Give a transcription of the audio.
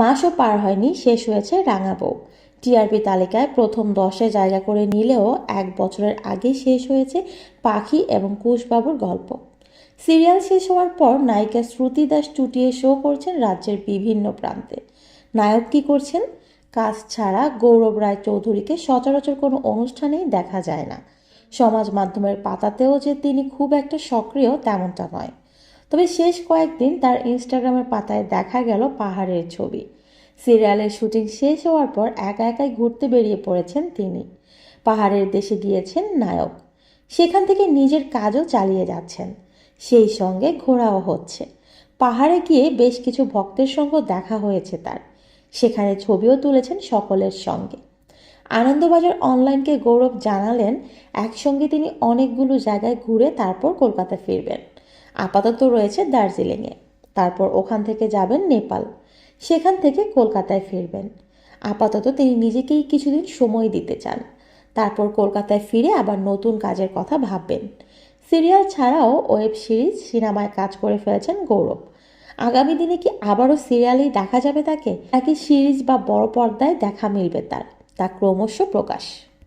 মাসও পার হয়নি, শেষ হয়েছে রাঙা বউ টিআরপি তালিকায় প্রথম দশে জায়গা করে নিলেও এক বছরের আগে শেষ হয়েছে পাখি এবং কুশবাবুর গল্প। সিরিয়াল শেষ হওয়ার পর নায়িকা শ্রুতি দাস চুটিয়ে শো করছেন রাজ্যের বিভিন্ন প্রান্তে। নায়ক কী করছেন? কাজ ছাড়া গৌরব রায় চৌধুরীকে সচরাচর কোনো অনুষ্ঠানেই দেখা যায় না। সমাজ মাধ্যমের পাতাতেও যে তিনি খুব একটা সক্রিয় তেমনটা নয়। তবে শেষ কয়েকদিন তার ইনস্টাগ্রামের পাতায় দেখা গেল পাহাড়ের ছবি। সিরিয়ালের শুটিং শেষ হওয়ার পর একা একাই ঘুরতে বেরিয়ে পড়েছেন তিনি। পাহাড়ের দেশে গিয়েছেন নায়ক। সেখান থেকে নিজের কাজও চালিয়ে যাচ্ছেন। সেই সঙ্গে ঘোরাও হচ্ছে। পাহাড়ে গিয়ে বেশ কিছু ভক্তের সঙ্গে দেখা হয়েছে তার। সেখানে ছবিও তুলেছেন সকলের সঙ্গে। আনন্দবাজার অনলাইনকে গৌরব জানালেন, একসঙ্গে তিনি অনেকগুলো জায়গায় ঘুরে তারপর কলকাতা ফিরবেন। আপাতত রয়েছে দার্জিলিংয়ে। তারপর ওখান থেকে যাবেন নেপাল। সেখান থেকে কলকাতায় ফিরবেন। আপাতত তিনি নিজেকেই কিছুদিন সময় দিতে চান। তারপর কলকাতায় ফিরে আবার নতুন কাজের কথা ভাববেন। সিরিয়াল ছাড়াও ওয়েব সিরিজ, সিনেমায় কাজ করে ফেলেছেন গৌরব। আগামী দিনে কি আবারও সিরিয়ালেই দেখা যাবে তাকে? নাকি সিরিজ বা বড় পর্দায় দেখা মিলবে তার? তা ক্রমশ প্রকাশ।